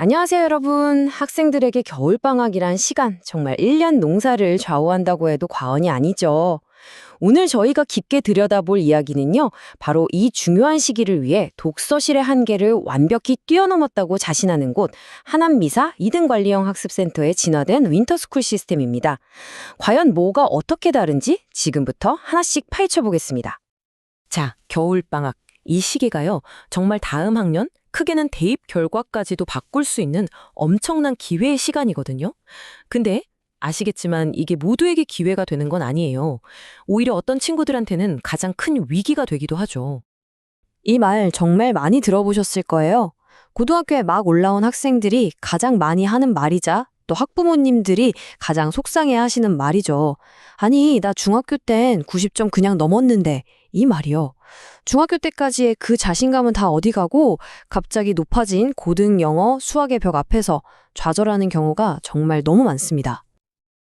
안녕하세요, 여러분. 학생들에게 겨울방학이란 시간, 정말 1년 농사를 좌우한다고 해도 과언이 아니죠. 오늘 저희가 깊게 들여다볼 이야기는요, 바로 이 중요한 시기를 위해 독서실의 한계를 완벽히 뛰어넘었다고 자신하는 곳, 하남미사 2등 관리형 학습센터에 진화된 윈터스쿨 시스템입니다. 과연 뭐가 어떻게 다른지 지금부터 하나씩 파헤쳐 보겠습니다. 자, 겨울방학. 이 시기가요, 정말 다음 학년, 크게는 대입 결과까지도 바꿀 수 있는 엄청난 기회의 시간이거든요. 근데 아시겠지만 이게 모두에게 기회가 되는 건 아니에요. 오히려 어떤 친구들한테는 가장 큰 위기가 되기도 하죠. 이 말 정말 많이 들어보셨을 거예요. 고등학교에 막 올라온 학생들이 가장 많이 하는 말이자 또 학부모님들이 가장 속상해 하시는 말이죠. 아니, 나 중학교 땐 90점 그냥 넘었는데 이 말이요. 중학교 때까지의 그 자신감은 다 어디 가고 갑자기 높아진 고등 영어, 수학의 벽 앞에서 좌절하는 경우가 정말 너무 많습니다.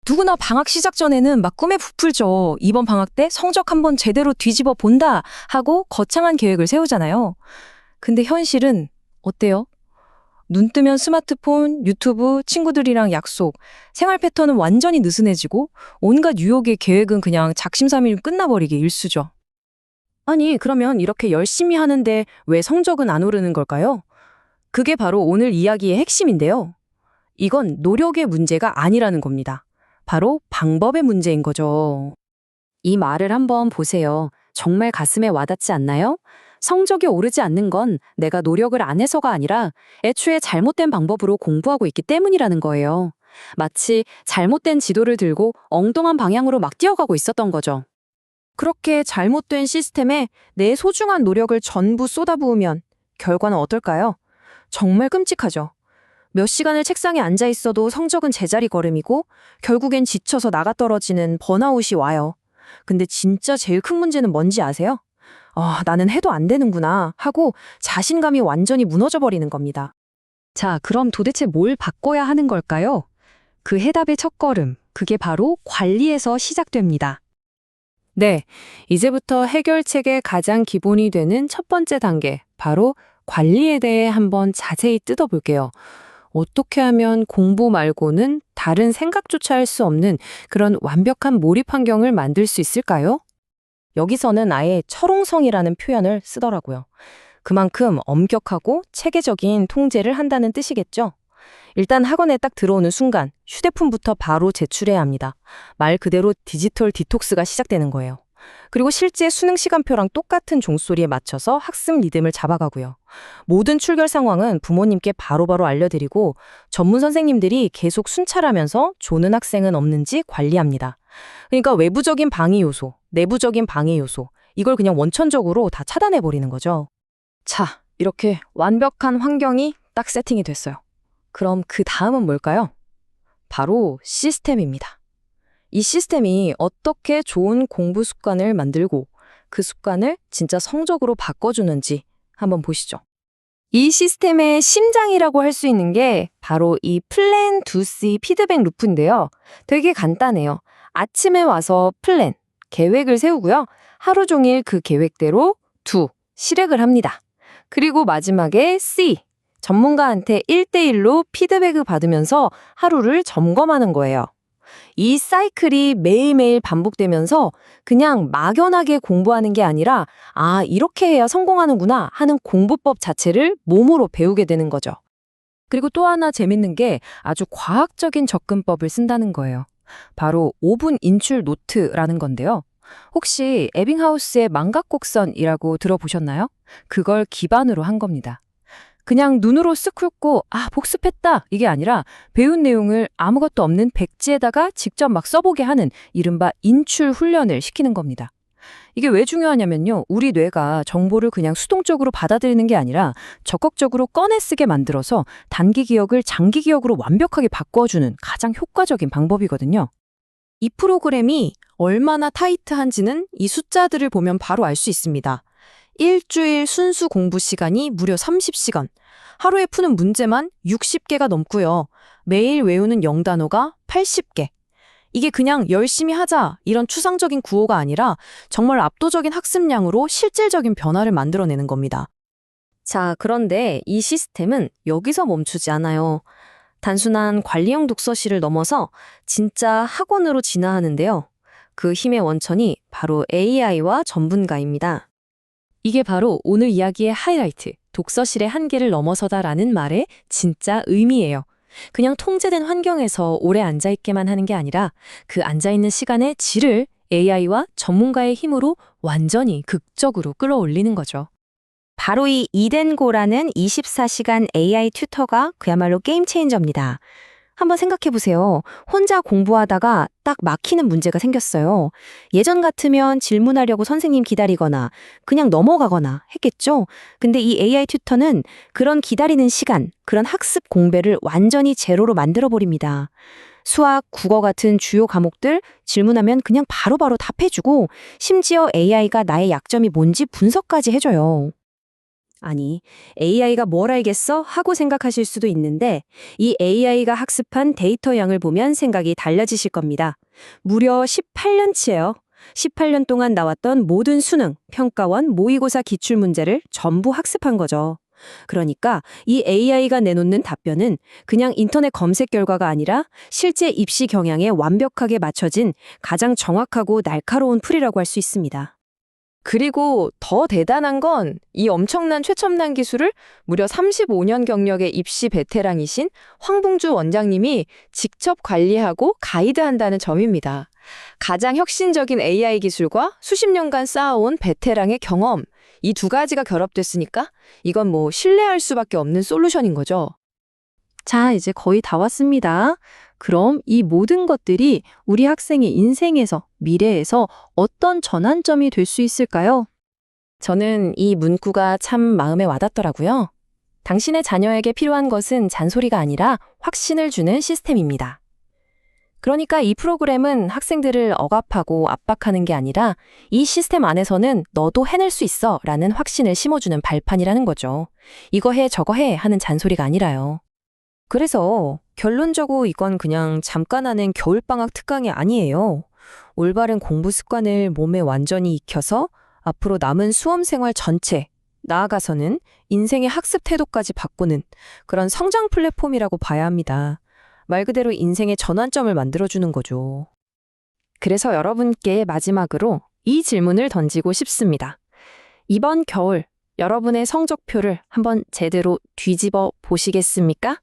누구나 방학 시작 전에는 막 꿈에 부풀죠. 이번 방학 때 성적 한번 제대로 뒤집어 본다 하고 거창한 계획을 세우잖아요. 근데 현실은 어때요? 눈 뜨면 스마트폰, 유튜브, 친구들이랑 약속, 생활 패턴은 완전히 느슨해지고 온갖 유혹의 계획은 그냥 작심삼일 끝나버리기 일쑤죠. 아니, 그러면 이렇게 열심히 하는데 왜 성적은 안 오르는 걸까요? 그게 바로 오늘 이야기의 핵심인데요. 이건 노력의 문제가 아니라는 겁니다. 바로 방법의 문제인 거죠. 이 말을 한번 보세요. 정말 가슴에 와닿지 않나요? 성적이 오르지 않는 건 내가 노력을 안 해서가 아니라 애초에 잘못된 방법으로 공부하고 있기 때문이라는 거예요. 마치 잘못된 지도를 들고 엉뚱한 방향으로 막 뛰어가고 있었던 거죠. 그렇게 잘못된 시스템에 내 소중한 노력을 전부 쏟아부으면 결과는 어떨까요? 정말 끔찍하죠. 몇 시간을 책상에 앉아 있어도 성적은 제자리 걸음이고 결국엔 지쳐서 나가 떨어지는 번아웃이 와요. 근데 진짜 제일 큰 문제는 뭔지 아세요? 아, 나는 해도 안 되는구나 하고 자신감이 완전히 무너져 버리는 겁니다. 자, 그럼 도대체 뭘 바꿔야 하는 걸까요? 그 해답의 첫 걸음, 그게 바로 관리에서 시작됩니다. 네, 이제부터 해결책의 가장 기본이 되는 첫 번째 단계, 바로 관리에 대해 한번 자세히 뜯어볼게요. 어떻게 하면 공부 말고는 다른 생각조차 할 수 없는 그런 완벽한 몰입 환경을 만들 수 있을까요? 여기서는 아예 철옹성이라는 표현을 쓰더라고요. 그만큼 엄격하고 체계적인 통제를 한다는 뜻이겠죠? 일단 학원에 딱 들어오는 순간 휴대폰부터 바로 제출해야 합니다. 말 그대로 디지털 디톡스가 시작되는 거예요. 그리고 실제 수능 시간표랑 똑같은 종소리에 맞춰서 학습 리듬을 잡아가고요. 모든 출결 상황은 부모님께 바로 바로 알려드리고 전문 선생님들이 계속 순찰하면서 조는 학생은 없는지 관리합니다. 그러니까 외부적인 방해 요소, 내부적인 방해 요소, 이걸 그냥 원천적으로 다 차단해버리는 거죠. 자, 이렇게 완벽한 환경이 딱 세팅이 됐어요. 그럼 그 다음은 뭘까요? 바로 시스템입니다. 이 시스템이 어떻게 좋은 공부 습관을 만들고 그 습관을 진짜 성적으로 바꿔주는지 한번 보시죠. 이 시스템의 심장이라고 할 수 있는 게 바로 이 플랜 투 C 피드백 루프인데요. 되게 간단해요. 아침에 와서 플랜, 계획을 세우고요. 하루 종일 그 계획대로 두, 실행을 합니다. 그리고 마지막에 C, 전문가한테 1대1로 피드백을 받으면서 하루를 점검하는 거예요. 이 사이클이 매일매일 반복되면서 그냥 막연하게 공부하는 게 아니라 아, 이렇게 해야 성공하는구나 하는 공부법 자체를 몸으로 배우게 되는 거죠. 그리고 또 하나 재밌는 게 아주 과학적인 접근법을 쓴다는 거예요. 바로 5분 인출 노트라는 건데요. 혹시 에빙하우스의 망각곡선이라고 들어보셨나요? 그걸 기반으로 한 겁니다. 그냥 눈으로 쓱 훑고 아 복습했다 이게 아니라 배운 내용을 아무것도 없는 백지에다가 직접 막 써보게 하는 이른바 인출 훈련을 시키는 겁니다. 이게 왜 중요하냐면요. 우리 뇌가 정보를 그냥 수동적으로 받아들이는 게 아니라 적극적으로 꺼내 쓰게 만들어서 단기 기억을 장기 기억으로 완벽하게 바꿔주는 가장 효과적인 방법이거든요. 이 프로그램이 얼마나 타이트한지는 이 숫자들을 보면 바로 알 수 있습니다. 일주일 순수 공부 시간이 무려 30시간. 하루에 푸는 문제만 60개가 넘고요. 매일 외우는 영단어가 80개. 이게 그냥 열심히 하자 이런 추상적인 구호가 아니라 정말 압도적인 학습량으로 실질적인 변화를 만들어내는 겁니다. 자, 그런데 이 시스템은 여기서 멈추지 않아요. 단순한 관리형 독서실을 넘어서 진짜 학원으로 진화하는데요. 그 힘의 원천이 바로 AI와 전문가입니다. 이게 바로 오늘 이야기의 하이라이트, 독서실의 한계를 넘어서다라는 말의 진짜 의미예요. 그냥 통제된 환경에서 오래 앉아있게만 하는 게 아니라 그 앉아있는 시간의 질을 AI와 전문가의 힘으로 완전히 극적으로 끌어올리는 거죠. 바로 이 이덴고라는 24시간 AI 튜터가 그야말로 게임 체인저입니다. 한번 생각해 보세요. 혼자 공부하다가 딱 막히는 문제가 생겼어요. 예전 같으면 질문하려고 선생님 기다리거나 그냥 넘어가거나 했겠죠? 근데 이 AI 튜터는 그런 기다리는 시간, 그런 학습 공배를 완전히 제로로 만들어 버립니다. 수학, 국어 같은 주요 과목들 질문하면 그냥 바로바로 답해주고 심지어 AI가 나의 약점이 뭔지 분석까지 해줘요. 아니, AI가 뭘 알겠어? 하고 생각하실 수도 있는데 이 AI가 학습한 데이터 양을 보면 생각이 달라지실 겁니다. 무려 18년치예요. 18년 동안 나왔던 모든 수능, 평가원, 모의고사 기출 문제를 전부 학습한 거죠. 그러니까 이 AI가 내놓는 답변은 그냥 인터넷 검색 결과가 아니라 실제 입시 경향에 완벽하게 맞춰진 가장 정확하고 날카로운 풀이라고 할 수 있습니다. 그리고 더 대단한 건 이 엄청난 최첨단 기술을 무려 35년 경력의 입시 베테랑이신 황봉주 원장님이 직접 관리하고 가이드한다는 점입니다. 가장 혁신적인 AI 기술과 수십 년간 쌓아온 베테랑의 경험, 이 두 가지가 결합됐으니까 이건 뭐 신뢰할 수밖에 없는 솔루션인 거죠. 자, 이제 거의 다 왔습니다. 그럼 이 모든 것들이 우리 학생의 인생에서, 미래에서 어떤 전환점이 될 수 있을까요? 저는 이 문구가 참 마음에 와닿더라고요. 당신의 자녀에게 필요한 것은 잔소리가 아니라 확신을 주는 시스템입니다. 그러니까 이 프로그램은 학생들을 억압하고 압박하는 게 아니라 이 시스템 안에서는 너도 해낼 수 있어 라는 확신을 심어주는 발판이라는 거죠. 이거 해, 저거 해 하는 잔소리가 아니라요. 그래서 결론적으로 이건 그냥 잠깐 하는 겨울방학 특강이 아니에요. 올바른 공부 습관을 몸에 완전히 익혀서 앞으로 남은 수험 생활 전체, 나아가서는 인생의 학습 태도까지 바꾸는 그런 성장 플랫폼이라고 봐야 합니다. 말 그대로 인생의 전환점을 만들어주는 거죠. 그래서 여러분께 마지막으로 이 질문을 던지고 싶습니다. 이번 겨울 여러분의 성적표를 한번 제대로 뒤집어 보시겠습니까?